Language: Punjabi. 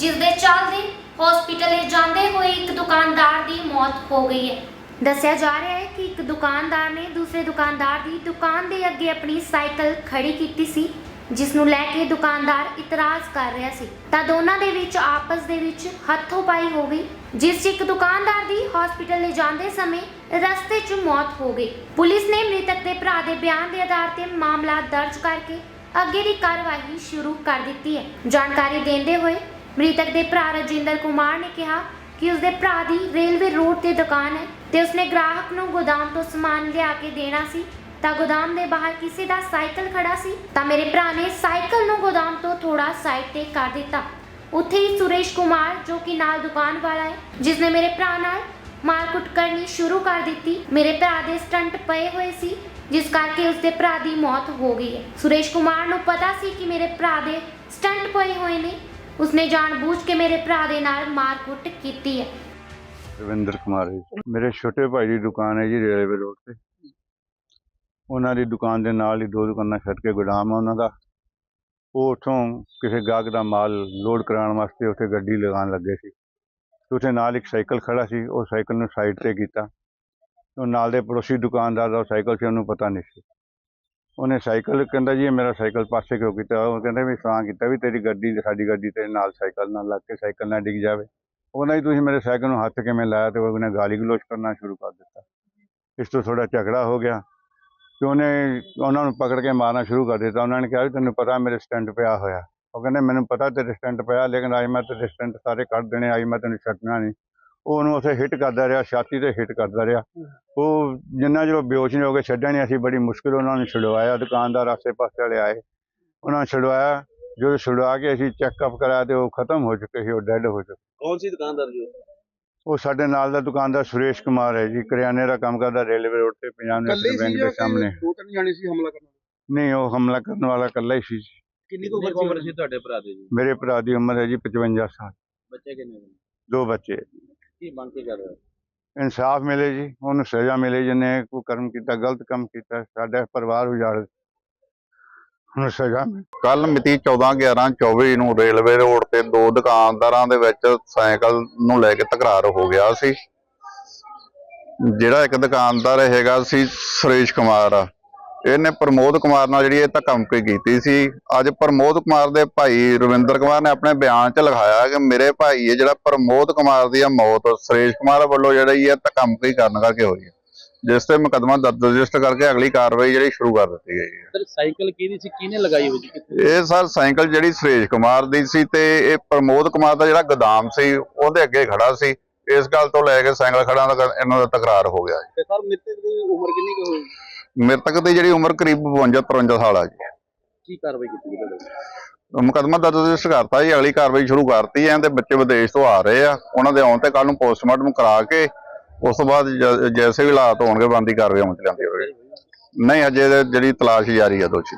ਜਿਸ ਦੇ ਚੱਲਦੇ ਹਸਪੀਟਲ ਜਾਂਦੇ ਹੋਏ ਇੱਕ ਦੁਕਾਨਦਾਰ ਦੀ ਮੌਤ ਹੋ ਗਈ ਹੈ। ਦੱਸਿਆ ਜਾ ਰਿਹਾ ਹੈ ਕਿ ਇੱਕ ਦੁਕਾਨਦਾਰ ਨੇ ਦੂਸਰੇ ਦੁਕਾਨਦਾਰ ਦੀ ਦੁਕਾਨ ਦੇ ਅੱਗੇ ਆਪਣੀ ਸਾਈਕਲ ਖੜੀ ਕੀਤੀ ਸੀ ਜਿਸ ਨੂੰ ਲੈ ਕੇ ਦੁਕਾਨਦਾਰ ਇਤਰਾਜ਼ ਕਰ ਰਿਹਾ ਸੀ। ਤਾਂ ਦੋਨਾਂ ਦੇ ਵਿੱਚ ਆਪਸ ਦੇ ਵਿੱਚ ਹੱਥੋਂ ਪਾਈ ਹੋ ਗਈ, ਜਿਸ 'ਚ ਇੱਕ ਦੁਕਾਨਦਾਰ ਦੀ ਹਸਪੀਟਲ ਲੈ ਜਾਂਦੇ ਸਮੇਂ ਰਸਤੇ 'ਚ ਮੌਤ ਹੋ ਗਈ। ਪੁਲਿਸ ਨੇ ਮ੍ਰਿਤਕ ਦੇ ਭਰਾ ਦੇ ਬਿਆਨ ਦੇ ਆਧਾਰ ਤੇ ਮਾਮਲਾ ਦਰਜ ਕਰਕੇ ਅੱਗੇ ਦੀ ਕਾਰਵਾਈ ਸ਼ੁਰੂ ਕਰ ਦਿੱਤੀ ਹੈ। ਜਾਣਕਾਰੀ ਦਿੰਦੇ ਹੋਏ ਮ੍ਰਿਤਕ ਦੇ ਭਰਾ ਰਜਿੰਦਰ ਕੁਮਾਰ ਨੇ ਕਿਹਾ ਕਿ ਉਸਦੇ ਭਰਾ ਦੀ ਰੇਲਵੇ ਰੋਡ ਤੇ ਦੁਕਾਨ ਹੈ ਤੇ ਉਸਨੇ ਗ੍ਰਾਹਕ ਨੂੰ ਗੋਦਾਮ ਤੋਂ ਸਮਾਨ ਲਿਆ ਕੇ ਦੇਣਾ ਸੀ। ਤਾਂ ਗੋਦਾਮ ਦੇ ਬਾਹਰ ਕਿਸੇ ਦਾ ਸਾਈਕਲ ਖੜਾ ਸੀ, ਤਾਂ ਮੇਰੇ ਭਰਾ ਨੇ ਸਾਈਕਲ ਨੂੰ ਗੋਦਾਮ ਤੋਂ ਥੋੜਾ ਸਾਈਡ ਤੇ ਕਰ ਦਿੱਤਾ। ਉੱਥੇ ਹੀ ਸੁਰੇਸ਼ ਕੁਮਾਰ, ਜੋ ਕਿ ਨਾਲ ਦੁਕਾਨ ਵਾਲਾ ਹੈ ਜਿਸ ਨੇ ਮੇਰੇ ਭਰਾ ਨਾਲ ਮਾਰਕੁੱਟ ਕਰਨੀ ਸ਼ੁਰੂ ਕਰ ਦਿੱਤੀ। ਮੇਰੇ ਭਰਾ ਦੇ ਸਟੰਟ ਪਏ ਹੋਏ ਸੀ, ਜਿਸ ਕਰਕੇ ਉਸਦੇ ਭਰਾ ਦੀ ਮੌਤ ਹੋ ਗਈ ਹੈ। ਸੁਰੇਸ਼ ਕੁਮਾਰ ਨੂੰ ਪਤਾ ਸੀ ਕਿ ਮੇਰੇ ਭਰਾ ਦੇ ਸਟੰਟ ਪਏ ਹੋਏ ਨੇ ਉਸਨੇ ਜਾਣਬੁੱਝ ਕੇ ਮੇਰੇ ਭਰਾ ਦੇ ਨਾਲ ਮਾਰਕੁੱਟ ਕੀਤੀ ਹੈ। ਰਵਿੰਦਰ ਕੁਮਾਰ ਜੀ। ਮੇਰੇ ਛੋਟੇ ਭਾਈ ਦੀ ਦੁਕਾਨ ਹੈ ਜੀ ਰੇਲਵੇ ਰੋਡ ਤੇ। ਉਹਨਾਂ ਦੀ ਦੁਕਾਨ ਦੇ ਨਾਲ ਹੀ ਦੋ ਦੁਕਾਨਾਂ ਛੱਡ ਕੇ ਗੋਦਾਮ ਆ ਉਹਨਾਂ ਦਾ। ਉਹ ਉਥੋਂ ਕਿਸੇ ਗਾਹਕ ਦਾ ਮਾਲ ਲੋਡ ਕਰਾਉਣ ਵਾਸਤੇ ਉੱਥੇ ਗੱਡੀ ਲਗਾਉਣ ਲੱਗੇ ਸੀ। ਤੇ ਉੱਥੇ ਨਾਲ ਇੱਕ ਸਾਈਕਲ ਖੜਾ ਸੀ, ਉਹ ਸਾਈਕਲ ਨੂੰ ਸਾਈਡ ਤੇ ਕੀਤਾ। ਉਹ ਨਾਲ ਦੇ ਪੜੋਸੀ ਦੁਕਾਨਦਾਰ ਦਾ ਉਹ ਸਾਈਕਲ ਸੀ, ਉਹਨੂੰ ਪਤਾ ਨਹੀਂ ਸੀ। ਉਹਨੇ ਸਾਈਕਲ, ਕਹਿੰਦਾ ਜੀ ਇਹ ਮੇਰਾ ਸਾਈਕਲ ਪਾਸੇ ਕਿਉਂ ਕੀਤਾ? ਉਹ ਕਹਿੰਦਾ ਵੀ ਤਾਂ ਕੀਤਾ ਵੀ ਤੇਰੀ ਗੱਡੀ, ਸਾਡੀ ਗੱਡੀ ਤੇਰੇ ਨਾਲ ਸਾਈਕਲ ਨਾਲ ਲੱਗ ਕੇ ਸਾਈਕਲ ਨਾਲ ਡਿੱਗ ਜਾਵੇ। ਉਹਨਾਂ ਕਹਿੰਦਾ ਤੁਸੀਂ ਮੇਰੇ ਸਾਈਕਲ ਨੂੰ ਹੱਥ ਕਿਵੇਂ ਲਾਇਆ ਤੇ ਉਹਨੇ ਗਾਲੀ ਗਲੋਚ ਕਰਨਾ ਸ਼ੁਰੂ ਕਰ ਦਿੱਤਾ। ਇਸ ਤੋਂ ਥੋੜਾ ਝਗੜਾ ਹੋ ਗਿਆ। ਤੇ ਉਹਨੇ ਉਹਨਾਂ ਨੂੰ ਪਕੜ ਕੇ ਮਾਰਨਾ ਸ਼ੁਰੂ ਕਰ ਦਿੱਤਾ। ਉਹਨਾਂ ਨੇ ਕਿਹਾ ਵੀ ਤੈਨੂੰ ਪਤਾ ਮੇਰੇ ਸਟੈਂਡ ਪਿਆ ਹੋਇਆ। ਉਹ ਕਹਿੰਦੇ ਮੈਨੂੰ ਪਤਾ ਤੇਰੇ ਸਟੈਂਡ ਪਿਆ, ਲੇਕਿਨ ਅੱਜ ਮੈਂ ਤੇਰੇ ਸਟੈਂਡ ਸਾਰੇ ਕੱਢ ਦੇਣੇ, ਅੱਜ ਮੈਂ ਤੈਨੂੰ ਛੱਡਣਾ ਨਹੀਂ। ਉਹ ਉਹਨੂੰ ਉੱਥੇ ਹਿੱਟ ਕਰਦਾ ਰਿਹਾ ਛਾਤੀ ਤੇ ਹਿੱਟ ਕਰਦਾ ਰਿਹਾ। ਉਹ ਜਿੰਨਾ ਚਿਰ ਬੇਹੋਸ਼ ਨਹੀਂ ਹੋ ਕੇ ਛੱਡਿਆ ਨਹੀਂ ਅਸੀਂ ਬੜੀ ਮੁਸ਼ਕਿਲ ਉਹਨਾਂ ਨੂੰ ਛੁਡਵਾਇਆ। ਦੁਕਾਨਦਾਰ ਆਸੇ ਪਾਸੇ ਵਾਲੇ ਆਏ। ਉਹਨਾਂ ਛੁਡਵਾਇਆ। ਜਦੋਂ ਛੁਡਵਾ ਕੇ ਅਸੀਂ ਚੈੱਕਅਪ ਕਰਾਇਆ ਤੇ ਉਹ ਖਤਮ ਹੋ ਚੁੱਕੇ ਸੀ ਉਹ ਡੈੱਡ ਹੋ ਚੁੱਕੇ। ਕੌਣ ਸੀ ਦੁਕਾਨਦਾਰ ਜੀ ਉਹ? ਸਾਡੇ ਨਾਲ ਦਾ ਦੁਕਾਨਦਾਰ ਸੁਰੇਸ਼ ਕੁਮਾਰ ਹੈ ਜੀ। ਕਰਿਆਨੇ ਦਾ ਕੰਮ ਕਰਦਾ ਰੇਲਵੇ ਰੋਡ ਤੇ ਪੰਜਾਬ ਨੈਸ਼ਨਲ ਬੈਂਕ ਜਾਂ ਦੇ ਸਾਹਮਣੇ। ਦੋ ਤਿੰਨ ਜਾਣੇ ਸੀ ਹਮਲਾ ਕਰਨ? ਨਹੀਂ ਉਹ ਹਮਲਾ ਕਰਨ ਵਾਲਾ ਇਕੱਲਾ ਹੀ ਸੀ ਜੀ। ਕਿੰਨੀ ਕੁ ਉਮਰ ਸੀ ਤੁਹਾਡੇ ਭਰਾ ਦੀ ਜੀ? ਮੇਰੇ ਭਰਾ ਦੀ ਉਮਰ ਹੈ ਜੀ 55 ਸਾਲ। ਬੱਚੇ ਕਿੰਨੇ ਨੇ? ਦੋ ਬੱਚੇ। ਕੀ ਮੰਗ ਕੇ ਕਰ ਰਹੇ ਹੋ? ਇਨਸਾਫ ਮਿਲੇ ਜੀ ਉਹਨੂੰ ਸਜ਼ਾ ਮਿਲੇ ਜਿਹਨੇ ਕੋਈ ਕਰਮ ਕੀਤਾ ਗਲਤ ਕੰਮ ਕੀਤਾ ਸਾਡਾ ਪਰਿਵਾਰ ਉਜਾੜ ਹੁਣ ਸਜ਼ਾ। ਕੱਲ ਮਿਤੀ 14/11/24 ਨੂੰ ਰੇਲਵੇ ਰੋਡ ਤੇ ਦੋ ਦੁਕਾਨਦਾਰਾਂ ਦੇ ਵਿੱਚ ਸਾਈਕਲ ਨੂੰ ਲੈ ਕੇ ਤਕਰਾਰ ਹੋ ਗਿਆ ਸੀ। ਜਿਹੜਾ ਇੱਕ ਦੁਕਾਨਦਾਰ ਹੈਗਾ ਸੀ ਸੁਰੇਸ਼ ਕੁਮਾਰ। ਇਹਨੇ ਪ੍ਰਮੋਦ ਕੁਮਾਰ ਨਾਲ ਜਿਹੜੀ ਇਹ ਧੱਕਾਮੁੱਕੀ ਕੀਤੀ ਸੀ। ਅੱਜ ਪ੍ਰਮੋਦ ਕੁਮਾਰ ਦੇ ਭਾਈ ਰਵਿੰਦਰ ਕੁਮਾਰ ਨੇ ਆਪਣੇ ਬਿਆਨ 'ਚ ਲਿਖਾਇਆ ਕਿ ਮੇਰੇ ਭਾਈ ਇਹ ਜਿਹੜਾ ਪ੍ਰਮੋਦ ਕੁਮਾਰ ਦੀ ਆ ਮੌਤ ਸੁਰੇਸ਼ ਕੁਮਾਰ ਵੱਲੋਂ ਜਿਹੜੀ ਹੈ ਧੱਕਾਮੁੱਕੀ ਕਰਨ ਕਰਕੇ ਹੋਈ ਹੈ। ਜਿਸ ਤੇ ਮੁਕੱਦਮਾ ਦਰਜ ਰਜਿਸਟਰ ਕਰਕੇ ਅਗਲੀ ਕਾਰਵਾਈ ਜਿਹੜੀ ਸ਼ੁਰੂ ਕਰ ਦਿੱਤੀ ਗਈ ਹੈ। ਸਰ ਸਾਈਕਲ ਕਿਹਦੀ ਸੀ? ਕਿਹਨੇ ਲਗਾਈ ਹੋਈ ਸੀ? ਕਿੱਥੇ? ਇਹ ਸਰ ਸਾਈਕਲ ਜਿਹੜੀ ਸੁਰੇਸ਼ ਕੁਮਾਰ ਦੀ ਸੀ ਤੇ ਇਹ ਪ੍ਰਮੋਦ ਕੁਮਾਰ ਦਾ ਜਿਹੜਾ ਗੋਦਾਮ ਸੀ ਉਹਦੇ ਅੱਗੇ ਖੜਾ ਸੀ। ਇਸ ਗੱਲ ਤੋਂ ਲੈ ਕੇ ਸਾਈਕਲ ਖੜਾ ਇਹਨਾਂ ਦਾ ਤਕਰਾਰ ਹੋ ਗਿਆ ਤੇ ਸਰ ਮ੍ਰਿਤਕ ਦੀ ਉਮਰ ਕਿੰਨੀ ਕੁ ਹੋਈ? ਮ੍ਰਿਤਕ ਦੀ ਜਿਹੜੀ ਉਮਰ ਕਰੀਬ 52 53 ਸਾਲ ਆ ਜੀ। ਕੀ ਕਾਰਵਾਈ ਕੀਤੀ ਗਈ ਤੁਹਾਡੇ? ਮੁਕੱਦਮਾ ਦਰਜ ਰਜਿਸਟਰ ਕਰਤਾ ਜੀ ਅਗਲੀ ਕਾਰਵਾਈ ਸ਼ੁਰੂ ਕਰਤੀ ਹੈ ਤੇ ਬੱਚੇ ਵਿਦੇਸ਼ ਤੋਂ ਆ ਰਹੇ ਆ। ਉਹਨਾਂ ਦੇ ਆਉਣ ਤੇ ਕੱਲ ਨੂੰ ਪੋਸਟਮਾਰਟਮ ਕਰਾ ਕੇ ਉਸ ਤੋਂ ਬਾਅਦ ਜੈਸੇ ਵੀ ਹਾਲਾਤ ਹੋਣਗੇ ਬੰਦੀ ਕਾਰਵਾਈ ਅਮਲ ਚ ਲਿਆਂਦੀ ਹੋਵੇਗੀ ਨਹੀਂ ਅਜੇ ਜਿਹੜੀ ਤਲਾਸ਼ ਜਾਰੀ ਹੈ ਦੋਸ਼ੀ